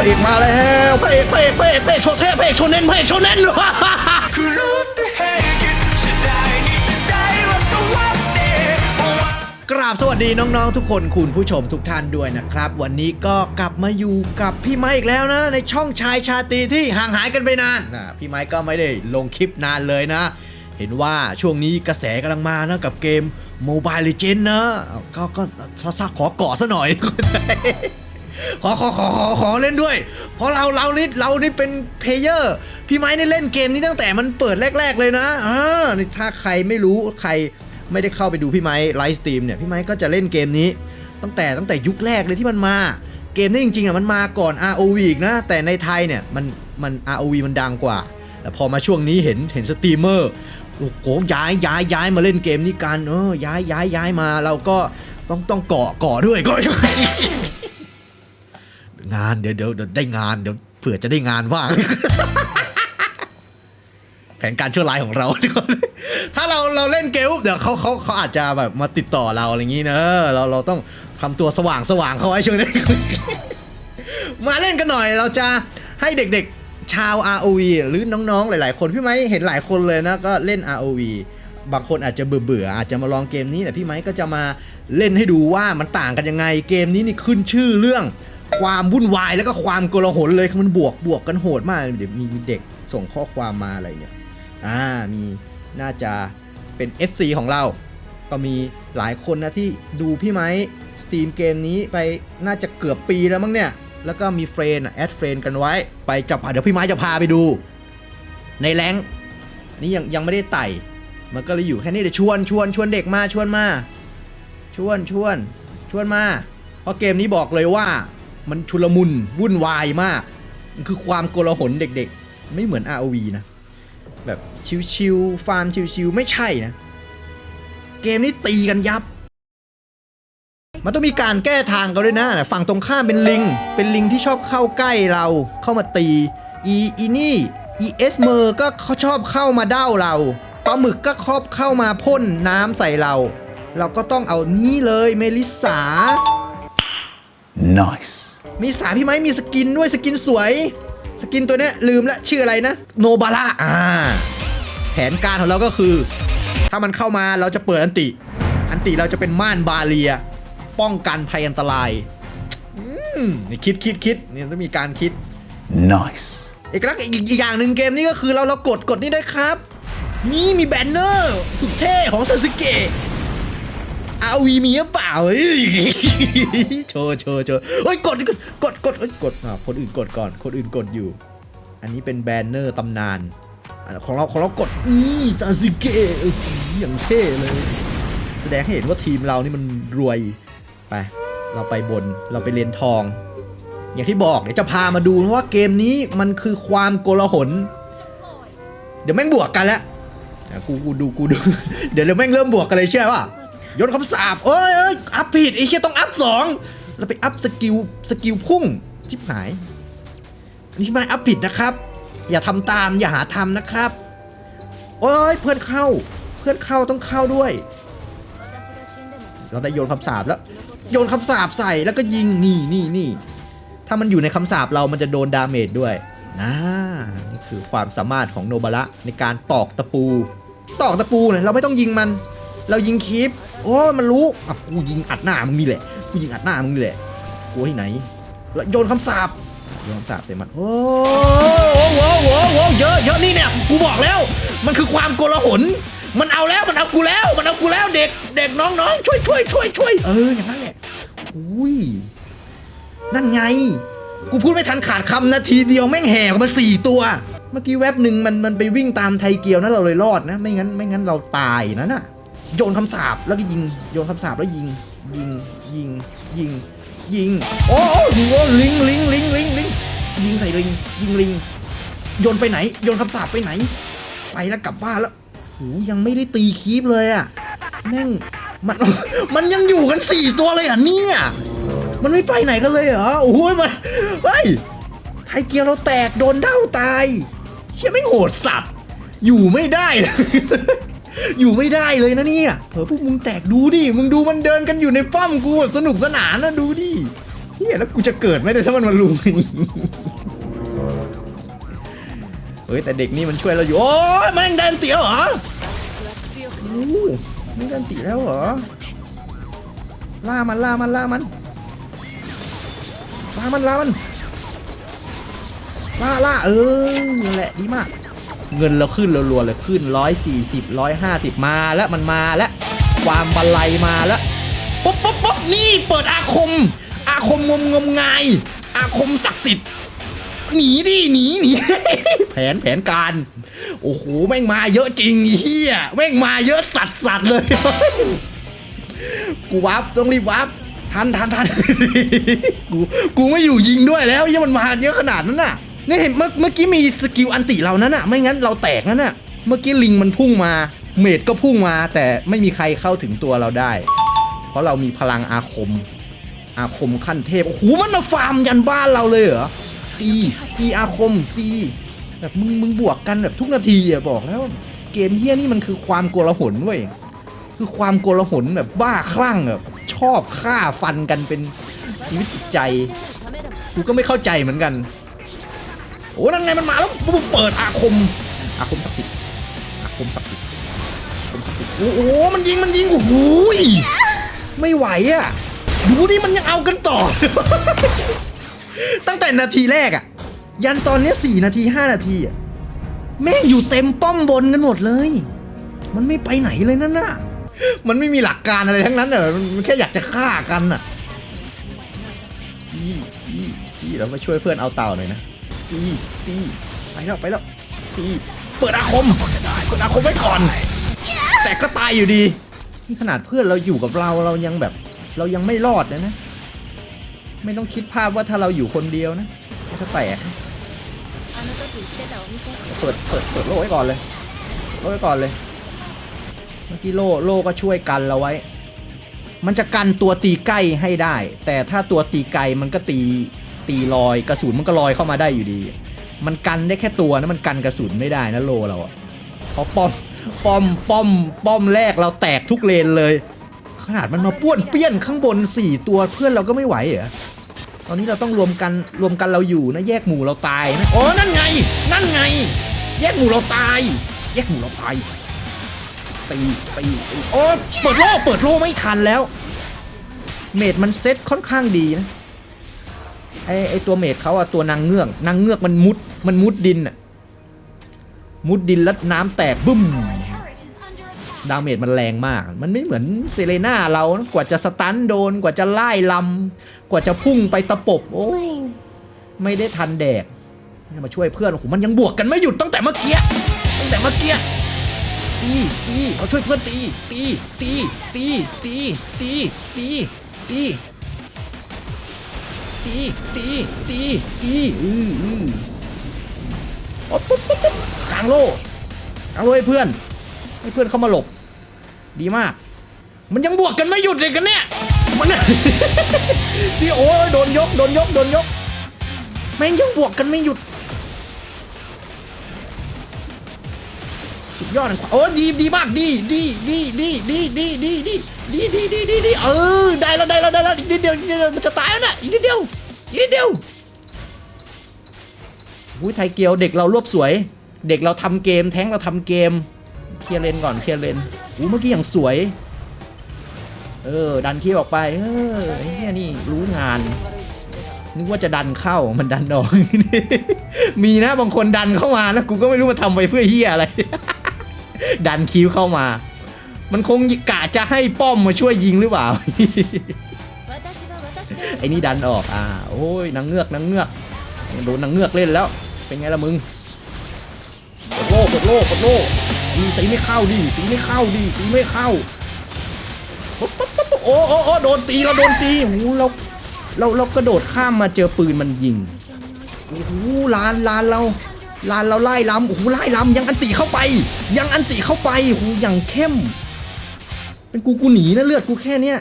ระเอกมาแล้วพระเอกพระเอกพระเอกพระเอกโชว์เทพพระเอกโชว์เน้นพระเอกโชว์เน้นกราบสวัสดีน้องๆทุกคนคุณผู้ชมทุกท่านด้วยนะครับ วันนี้ก็กลับมาอยู่กับพี่ไม้อีกแล้วนะ ในช่องชายชาตรีที่ห่างหายกันไปนานนะพี่ไม้ก็ไม่ได้ลงคลิปนานเลยนะ เห็นว่าช่วงนี้กระแสกำลังมานะกับเกมโมบายเลเจนนะก็ก็ขอก่อซะหน่อย ขอขอขอขอขอเล่นด้วย เพราะเราเรานี่เรานี่เป็นเพลเยอร์พี่ไม้นี่เล่นเกมนี้ตั้งแต่มันเปิดแรก ๆ เลยนะอ่านี่ถ้าใครไม่รู้ใครไม่ได้เข้าไปดูพี่ไม้ไลฟ์สตรีมเนี่ยพี่ไม้ก็จะเล่นเกมนี้ ตั้งแต่ตั้งแต่ยุคแรกเลยที่มันมา เกมนี้จริงๆอะมันมาก่อน ROV อีกนะ แต่ในไทยเนี่ยมันมัน ROV มันดังกว่าแต่พอมาช่วงนี้เห็นเห็นสตรีมเมอร์โอ้โหย้ายย้ายย้ายมาเล่นเกมนี้กันเออย้ายย้ายย้ายมาเราก็ต้องต้องเกาะเกาะด้วยก็ งานเดี๋ยวเดี๋ยวเดี๋ยวได้งานเดี๋ยวเผื่อจะได้งานว่าง แผนการชั่วร้ายของเรา ถ้าเราเราเล่นเกมเดี๋ยวเขาเขาเขาอาจจะแบบมาติดต่อเราอะไรอย่างนี้เนอะเราเราต้องทำตัวสว่างสว่างเขาไว้ช่วงนี้ มาเล่นกันหน่อย เราจะให้เด็กๆชาว ROV หรือน้องๆ หลายๆ คนพี่ไม้เห็นหลายคนเลยนะก็เล่น ROV บางคนอาจจะเบื่อๆอาจจะมาลองเกมนี้แต่พี่ไม้ก็จะมาเล่นให้ดูว่ามันต่างกันยังไง เกมนี้นี่ขึ้นชื่อเรื่อง ความวุ่นวายแล้วก็ความโกลาหลเลยคือมันบวกบวกกันโหดมากเดี๋ยวมีเด็กส่งข้อความมาอะไรเนี่ยอ่ามีน่าจะเป็น FC ของเรา ก็มีหลายคนนะที่ดูพี่ไม้สตรีมเกมนี้ไปน่าจะเกือบปีแล้วมั้งเนี่ย แล้วก็มีเฟรนแอดเฟรนกันไว้ ไปกับเดี๋ยวพี่ไม้จะพาไปดู ในแรงนนี้ยังยังไม่ได้ไต่ มันก็เลยอยู่แค่นี้เดี๋ยวชวนชวนชวนเด็กมาชวนมา ชวนชวนชวนมา เพราะเกมนี้บอกเลยว่า มันชุลมุนวุ่นวายมากมันคือความโกลาหลเด็กๆ ไม่เหมือน ROV นะ แบบชิวๆฟาร์มชิวๆไม่ใช่นะ เกมนี้ตีกันยับ มันต้องมีการแก้ทางกันด้วยนะ ฝั่งตรงข้ามเป็นลิง เป็นลิงที่ชอบเข้าใกล้เราเข้ามาตี อีอีนี่อีเอสเมอร์ก็ชอบเข้ามาเด้าเราปลาหมึกก็ครอบเข้ามาพ่นน้ำใส่เรา เราก็ต้องเอานี้เลยเมลิสา Nice มีสาพี่ไม้มีสกินด้วยสกินสวย สกินตัวเนี้ยลืมละชื่ออะไรนะโนบาร่าอ่าแผนการของเราก็คือ ถ้ามันเข้ามาเราจะเปิดอันติ อันติเราจะเป็นม่านบาเรีย ป้องกันภัยอันตรายอืมนี่คิดคิดคิดนี่ต้องมีการคิด Nice เอกลักษณ์อีกอีกอย่างหนึ่งเกมนี้ก็คือเราเรากดกดนี่ได้ครับ นี่มีแบนเนอร์ สุดเท่ของซาสึเกะ อาวีมีหรือเปล่าเฮ้ยโชว์โชว์โชว์เฮ้ยกดกดกดกดเฮ้ยกดอะคนอื่นกดก่อน คนอื่นกดอยู่ อันนี้เป็นแบนเนอร์ตำนานของเราของเรากดนี่ซาสึเกะอย่างเท่เลย แสดงให้เห็นว่าทีมเรานี่มันรวยไปเราไปบนเราไปเรียนทอง อย่างที่บอกเดี๋ยวจะพามาดูว่าเกมนี้มันคือความโกลาหล เดี๋ยวแม่งบวกกันแล้วอะกูกูดูกูดู เดี๋ยวเดี๋ยวแม่งเริ่มบวกกันเลยเชื่อป่ะ โยนคำสาบเอ้ยเอ้ยอัพผิดไอ้เหี้ยต้องอัพสองแล้วไปอัพสกิลสกิลพุ่งชิบหายนี่ไม่อัพผิดนะครับ อย่าทำตามอย่าหาทำนะครับโอ้ยเพื่อนเข้า เพื่อนเข้าต้องเข้าด้วย เราได้โยนคำสาบแล้ว โยนคำสาบใส่แล้วก็ยิงนี่นี่นี่ถ้ามันอยู่ในคำสาบเรามันจะโดนดาเมจด้วยนะนี่คือความสามารถของโนบาระในการตอกตะปู ตอกตะปูเนี่ยเราไม่ต้องยิงมัน เรายิงคลิป โอ้มันรู้อะกูยิงอัดหน้ามึงนี่แหละกูยิงอัดหน้ามึงนี่แหละกลัวที่ไหนแล้วโยนคำสาบโยนคำสาบใส่มันโอ้โหโอ้โหโอ้โหเยอะเยอะนี่เนี่ยกูบอกแล้ว มันคือความโกลาหลมันเอาแล้วมันเอากูแล้ว มันเอากูแล้วเด็กเด็กน้องๆช่วยช่วยช่วยช่วยเอออย่างนั้นแหละอุ้ยนั่นไง กูพูดไม่ทันขาดคำนาทีเดียวแม่งแห่มาสี่ตัว เมื่อกี้แว็บหนึ่งมันมันไปวิ่งตามไทเกียวนะเราเลยรอดนะ ไม่งั้นไม่งั้นเราตายนะน่ะ โยนคำสาบแล้วก็ยิง โยนคำสาบแล้วยิง ยิง ยิง ยิง ยิง โอ้โหลิงลิงลิงลิงลิง ยิงใส่ลิง ยิงลิง โยนไปไหน โยนคำสาบไปไหน ไปแล้วกลับบ้านแล้วโหยังไม่ได้ตีคีปเลยอะแม่ง มัน มันยังอยู่กันสี่ตัวเลยอะเนี่ย มันไม่ไปไหนกันเลยเหรอ โอ้ยมันเฮ้ยไทเกียวเราแตกโดนเด้าตายเชี่ยไม่โหดสัตว์ อยู่ไม่ได้ อยู่ไม่ได้เลยนะเนี่ยเออพวกมึงแตกดูดิ มึงดูมันเดินกันอยู่ในป้อมกูแบบสนุกสนานนะดูดิฮียแล้วกูจะเกิดไหมเนี่ยถ้ามันมาลุมอย่างงี้เฮ้ยแต่เด็กนี่มันช่วยเราอยู่ โอ้ยมันยังเดินเตี๋ยวเหรอโอ้ไม่เดินตีแล้วเหรอ ล่ามันล่ามันล่ามันล่ามันล่ามันล่าล่าเออนั่นแหละดีมาก เงินเราขึ้นรัวๆเลยขึ้นร้อยสี่สิบร้อยห้าสิบมาแล้วมันมาแล้วความบันไลมาแล้วปุ๊บปุ๊บปุ๊บนี่เปิดอาคม อาคมงมงมงาย อาคมศักดิ์สิทธิ์หนีดิหนีหนีแผนแผนการ โอ้โหแม่งมาเยอะจริงเฮียแม่งมาเยอะสัตว์สัตว์เลย กูวับต้องรีบวับทันทันทันกูกูไม่อยู่ยิงด้วยแล้วยังมันมาเยอะขนาดนั้นน่ะ นี่เห็นเมื่อเมื่อกี้มีสกิลอันติเรานั้นน่ะ ไม่งั้นเราแตกนั่นน่ะ เมื่อกี้ลิงมันพุ่งมา เมดก็พุ่งมา แต่ไม่มีใครเข้าถึงตัวเราได้ เพราะเรามีพลังอาคม อาคมขั้นเทพ โอ้โห มันมาฟาร์มยันบ้านเราเลยเหรอ ตี ตีอาคม ตี แบบมึงมึงบวกกันแบบทุกนาทีอะบอกแล้ว เกมเฮี้ยนี่มันคือความโกลาหลเว้ย คือความโกลาหลแบบบ้าคลั่งแบบชอบฆ่าฟันกันเป็นชีวิตจิตใจ กูก็ไม่เข้าใจเหมือนกัน โอ้นั่นไงมันมาแล้วปุ๊บเปิดอาคม อาคมศักดิ์สิทธิ์อาคมศักดิ์สิทธิ์อาคมศักดิ์สิทธิ์โอ้โหมันยิงมันยิงโอ้โหไม่ไหวอะดูดิมันยังเอากันต่อ ตั้งแต่นาทีแรกอะ ยันตอนนี้สี่นาทีห้านาทีอะแม่งอยู่เต็มป้อมบนกันหมดเลย มันไม่ไปไหนเลยนั่นน่ะมันไม่มีหลักการอะไรทั้งนั้นเนอะมันแค่อยากจะฆ่ากันน่ะพี่พี่พี่เรามาช่วยเพื่อนเอาเต่าหน่อยนะ ตีตีไปแล้วไปแล้วตีเปิดอาคมเปิดอาคมไว้ก่อน แต่ก็ตายอยู่ดีนี่ขนาดเพื่อนเราอยู่กับเราเรายังแบบ เรายังไม่รอดเลยนะ ไม่ต้องคิดภาพว่าถ้าเราอยู่คนเดียวนะถ้าแตกเปิดเปิดเปิดโล่ไว้ก่อนเลยโล่ไว้ก่อนเลย เมื่อกี้โล่โล่ก็ช่วยกันเราไว้ มันจะกันตัวตีใกล้ให้ได้ แต่ถ้าตัวตีไกลมันก็ตี ตีลอยกระสุนมันก็ลอยเข้ามาได้อยู่ดี มันกันได้แค่ตัวนะมันกันกระสุนไม่ได้นะโลเราอะเพราะป้อมป้อมป้อมป้อมแรกเราแตกทุกเลนเลย ขนาดมันมาป้วนเปี้ยนข้างบน 4 ตัวเพื่อนเราก็ไม่ไหวเหรอตอนนี้เราต้องรวมกันรวมกันเราอยู่นะแยกหมู่เราตายนะโอ้นั่นไง นั่นไง แยกหมู่เราตาย แยกหมู่เราตายตีตีตีโอ้เปิดโล่เปิดโล่ไม่ทันแล้ว เมดมันเซ็ตค่อนข้างดีนะ ไอไอตัวเมดเขาอะตัวนางเงือกนางเงือกมันมุดมันมุดดินอะมุดดินแล้วน้ำแตกบึ้มดาเมจมันแรงมาก มันไม่เหมือนเซเลน่าเรานะกว่าจะสตันโดนกว่าจะไล่ลำกว่าจะพุ่งไปตะปบโอ้ยไม่ได้ทันแดกเนี่ยมาช่วยเพื่อนโอ้โหมันยังบวกกันไม่หยุดตั้งแต่เมื่อกี้ตั้งแต่เมื่อกี้ตีตีเอาช่วยเพื่อนตีตีตีตีตีตีตีตี ตีตีตีตีอืออือปุ๊บปุ๊บปุ๊บกลางโลกลางโลให้เพื่อนให้เพื่อนเข้ามาหลบ ดีมาก มันยังบวกกันไม่หยุดเลยกันเนี่ยมันที่โอ้ยโดนยกโดนยกโดนยกแม่งยังบวกกันไม่หยุดสุดยอดนะโอ้ดีดีมากดีดีดีดีดีดีดี ดีดีดีดีดีเออได้แล้วได้แล้วได้แล้วอีกนิดเดียวอีกนิดเดียวมันจะตายแล้วนะอีกนิดเดียวอีกนิดเดียวอุ้ยไทยเกียวเด็กเรารวบสวย เด็กเราทำเกมแท้งเราทำเกมเคลียร์เลนก่อนเคลียร์เลนอู้เมื่อกี้อย่างสวย เออดันคีย์ออกไปเออเนี่ยนี่รู้งานนึกว่าจะดันเข้ามันดันออกมีนะบางคนดันเข้ามานะกูก็ไม่รู้มาทำไปเพื่อเฮียอะไร ดันคิวเข้ามา มันคงกะจะให้ป้อมมาช่วยยิงหรือเปล่า ไอ้นี่ดันออก อ่า โอ้ยนางเงือกนางเงือกโดนนางเงือกเล่นแล้ว เป็นไงล่ะมึงกดโล่กดโล่กดโล่ดีตีไม่เข้าดีตีไม่เข้าดีตีไม่เข้า โอ้โอ้โอ้โดนตีเราโดนตีหูเราเราเรากระโดดข้ามมาเจอปืนมันยิงโอ้โหลานลานเราลานเราไล่ล้ำโอ้โหไล่ล้ำยังอันตีเข้าไป ยังอันตีเข้าไปโอ้โหยังเข้ม เป็นกูกูหนีนะเลือดกูแค่เนี้ย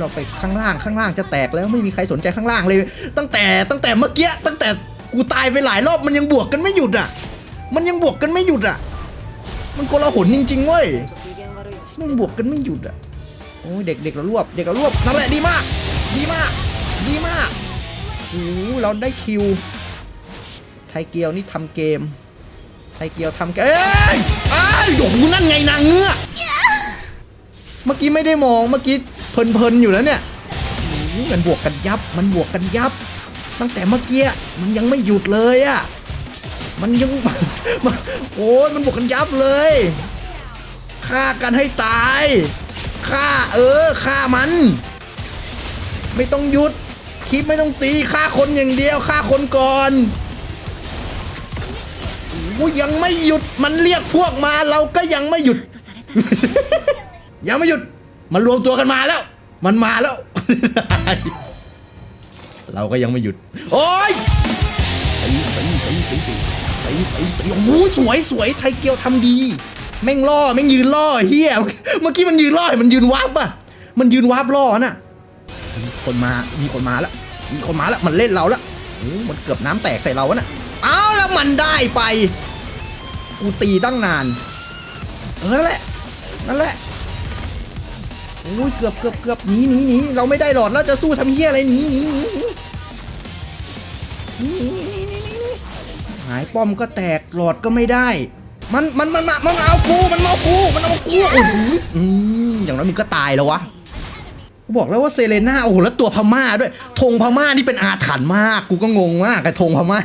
เราไปข้างล่างข้างล่างจะแตกแล้วไม่มีใครสนใจข้างล่างเลย ตั้งแต่ตั้งแต่เมื่อกี้ตั้งแต่กูตายไปหลายรอบมันยังบวกกันไม่หยุดอะ มันยังบวกกันไม่หยุดอะ มันโกลาหลจริงๆเว้ยมันบวกกันไม่หยุดอะโอ้ยเด็กเด็กเรารวบเด็กเรารวบนั่นแหละดีมาก ดีมาก ดีมากโอ้เราได้คิว ไทเกียวนี่ทำเกม ไทเกียวทำเกมเอ้ยเอ้ยโอ้โหนั่นไงนางเงือก เมื่อกี้ไม่ได้มองเมื่อกี้เพลินๆอยู่แล้วเนี่ยมันบวกกันยับ มันบวกกันยับ ตั้งแต่เมื่อกี้มันยังไม่หยุดเลยอะ่ะมันยังโอ้ยมันบวกกันยับเลยฆ่ากันให้ตายฆ่าเออฆ่ามัน ไม่ต้องหยุดคลิปไม่ต้องตีฆ่าคนอย่างเดียวฆ่าคนก่อนยังไม่หยุดมันเรียกพวกมาเราก็ยังไม่หยุด ยังไม่หยุด มันรวมตัวกันมาแล้ว มันมาแล้ว เราก็ยังไม่หยุด โอ้ยตีตีตีตีตีตีตีตีโอ้โหสวยสวยไทยเกียวทำดี แม่งล่อแม่งยืนล่อเฮียเมื่อกี้มันยืนล่อมันยืนวาบป่ะ มันยืนวาบล่อน่ะมีคนมา มีคนมาแล้ว มีคนมาแล้ว มันเล่นเราแล้วโอ้มันเกือบน้ำแตกใส่เราวะน่ะ เอาแล้วมันได้ไป กูตีตั้งนาน เออนั่นแหละ นั่นแหละ โอ้ยเกือบเกือบเกือบหนีหนีหนีเราไม่ได้หลอดแล้วจะสู้ทำเฮี้ยอะไรหนีหนีหนีหนีหายป้อมก็แตกหลอดก็ไม่ได้ มันมันมันมันเอากูมันเอากูมันเอากูโอ้ยอือย่างนั้นมึงก็ตายแล้ววะกูบอกแล้วว่าเซเลน่าโอ้โหแล้วตัวพม่าด้วยธงพม่านี่เป็นอาถรรพ์มาก กูก็งงมากไอ้ธงพม่า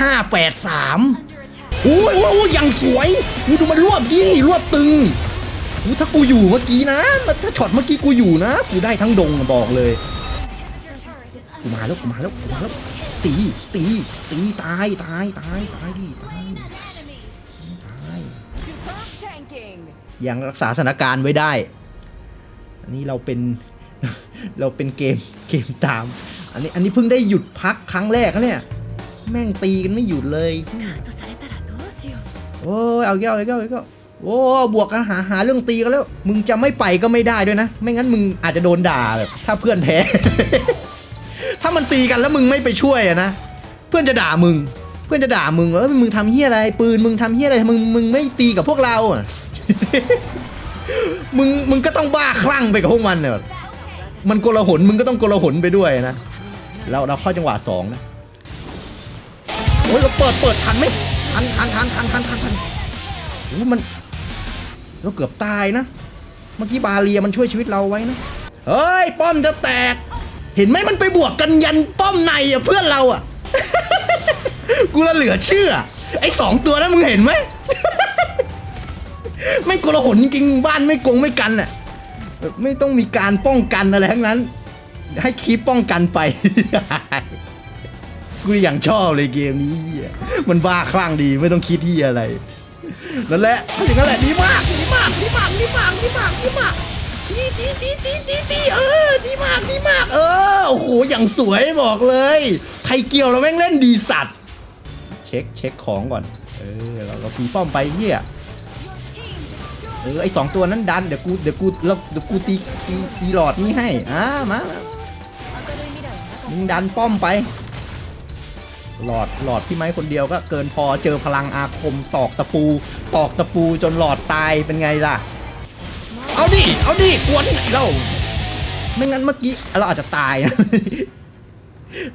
ห้าแปดสามโอ้ยโอ้ยอย่างสวยดูมันรวบยี่รวบตึง ถ้ากูอยู่เมื่อกี้นะ ถ้าช็อตเมื่อกี้กูอยู่นะ กูได้ทั้งดงบอกเลย กูมาแล้วกูมาแล้วกูมาแล้ว ตี ตี ตีตายตายตายตายดิตายตายยังรักษาสถานการณ์ไว้ได้ อันนี้เราเป็น เราเป็นเกม เกมตาม อันนี้ อันนี้เพิ่งได้หยุดพักครั้งแรกเนี่ย แม่งตีกันไม่หยุดเลย โอ้ยเอาเก้าเอาเก้าเอาเก้า โอ้บวกกันหาหาเรื่องตีกันแล้ว มึงจะไม่ไปก็ไม่ได้ด้วยนะ ไม่งั้นมึงอาจจะโดนด่าแบบถ้าเพื่อนแพ้ ถ้ามันตีกันแล้วมึงไม่ไปช่วยอะนะ เพื่อนจะด่ามึง เพื่อนจะด่ามึงว่ามึงทำเฮี้ยอะไร ปืนมึงทำเฮี้ยอะไรมึงมึงไม่ตีกับพวกเราอะมึงมึงก็ต้องบ้าคลั่งไปกับพวกมันเนี่ยมันโกลาหลมึงก็ต้องโกลาหลไปด้วยนะเราเราเข้าจังหวะสองนะโอ้ยเราเปิดเปิดทันไหมทันทันทันทันทันทันทันโอ้มัน เราเกือบตายนะ เมื่อกี้บาเรียมันช่วยชีวิตเราไว้นะ เฮ้ย ป้อมจะแตก เห็นไหมมันไปบวกกันยันป้อมในอะเพื่อนเราอะ กูละเหลือเชื่อ ไอ้สองตัวนั้นมึงเห็นไหม ไม่กลัวหนจริงบ้านไม่กงไม่กันอะ ไม่ต้องมีการป้องกันอะไรทั้งนั้น ให้คีปป้องกันไป กูอย่างชอบเลยเกมนี้ มันบ้าคลั่งดีไม่ต้องคิดที่อะไร นั่นแหละอย่างนั้นแหละดีมากดีมากดีมากดีมากดีมากดีมากดีดีดีดีดีดีเออดีมากดีมาก เออโอ้โหอย่างสวยบอกเลย ไทยเกียวเราแม่งเล่นดีสัตว์ เช็คเช็คของก่อน เออเราเราปีป้อมไปเฮียเออไอสองตัวนั้นดันเดี๋ยวกูเดี๋ยวกูเราเดี๋ยวกูตีตีตีหลอดนี่ให้อ่ามามึงดันป้อมไป หลอดหลอดพี่ไม้คนเดียวก็เกินพอเจอพลังอาคมตอกตะปู ตอกตะปูจนหลอดตายเป็นไงล่ะ เอาดิ เอาดิกวนไหนเราไม่งั้นเมื่อกี้เราอาจจะตายนะ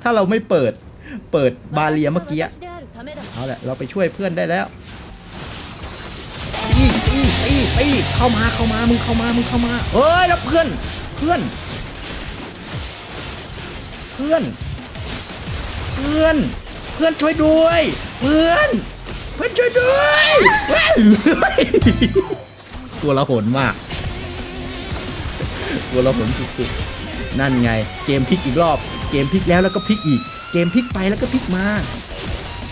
ถ้าเราไม่เปิดเปิดบาเลียเมื่อกี้เอาแหละเราไปช่วยเพื่อนได้แล้วอีอีอีอีเข้ามาเข้ามามึงเข้ามามึงเข้ามาเฮ้ยแล้วเพื่อนเพื่อน เพื่อน เพื่อน พื่อนช่วยด้วย เพื่อน เพื่อนช่วยด้วยเพื่อนตัวละหนมากตัวละหนสุดๆ นั่นไง เกมพลิกอีกรอบ เกมพลิกแล้วแล้วก็พลิกอีก เกมพลิกไปแล้วก็พลิกมา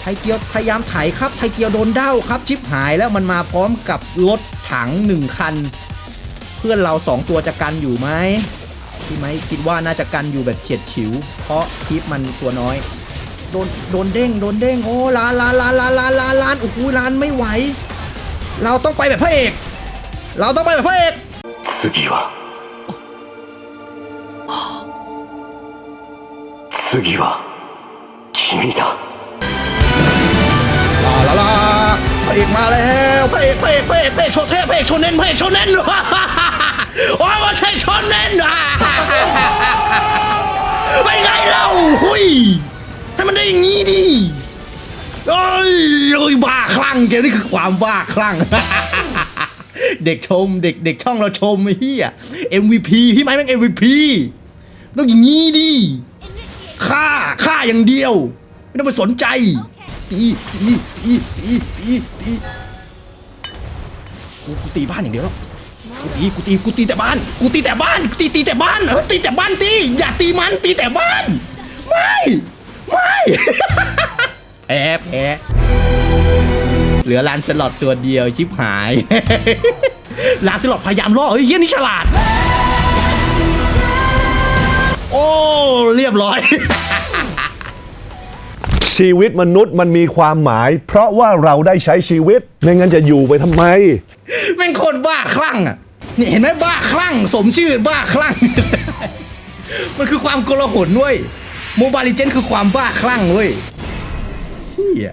ไทเกียวพยายามไถครับ ไทเกียวโดนเด้าครับ ชิปหายแล้วมันมาพร้อมกับรถถังหนึ่งคัน เพื่อนเราสองตัวจะกันอยู่ไหมพี่ไหมคิดว่าน่าจะกันอยู่แบบเฉียดฉิว เพราะคลิปมันตัวน้อย โดนโดนเด้งโดนเด้งโอ้ลานลานลานลานลานลานลานโอ้โหลานไม่ไหว เราต้องไปแบบพระเอก เราต้องไปแบบพระเอก 次は次は君だ ลาลาลาพระเอกมาแล้วพระเอกพระเอกพระเอกพระเอกโชว์เทพพระเอกโชว์เน้นพระเอกโชว์เน้น โอ้ยว่าใช่โชว์เน้น เป็นไง เล่าหุย ให้มันได้อย่างนี้ดิเอ้ยเอ้ยบ้าคลั่งเกมนี้คือความบ้าคลั่ง เด็กชมเด็กเด็กช่องเราชมไอ้เหี้ย MVP พี่ไม้แม่ง MVP ต้องอย่างนี้ดิฆ่าฆ่าอย่างเดียว ไม่ต้องไปสนใจตีตีตีตีตีตีกูกูตีบ้านอย่างเดียวแล้วกูตีกูตีกูตีแต่บ้านกูตีแต่บ้านตีตีแต่บ้านเออตีแต่บ้านตีอย่าตีมันตีแต่บ้าน ไม่ ไม่แพ้แพ้เหลือลานสล็อตตัวเดียวชิบหายลานสล็อตพยายามล่อเฮ้ยเฮียนี่ฉลาด โอ้ เรียบร้อย ชีวิตมนุษย์มันมีความหมาย เพราะว่าเราได้ใช้ชีวิตไม่งั้นจะอยู่ไปทำไม แม่งโคนบ้าคลั่งอะนี่เห็นไหมบ้าคลั่ง สมชื่อบ้าคลั่ง มันคือความโกลาหลเว้ย โมบายลิเจนคือความบ้าคลั่งเว้ยเฮีย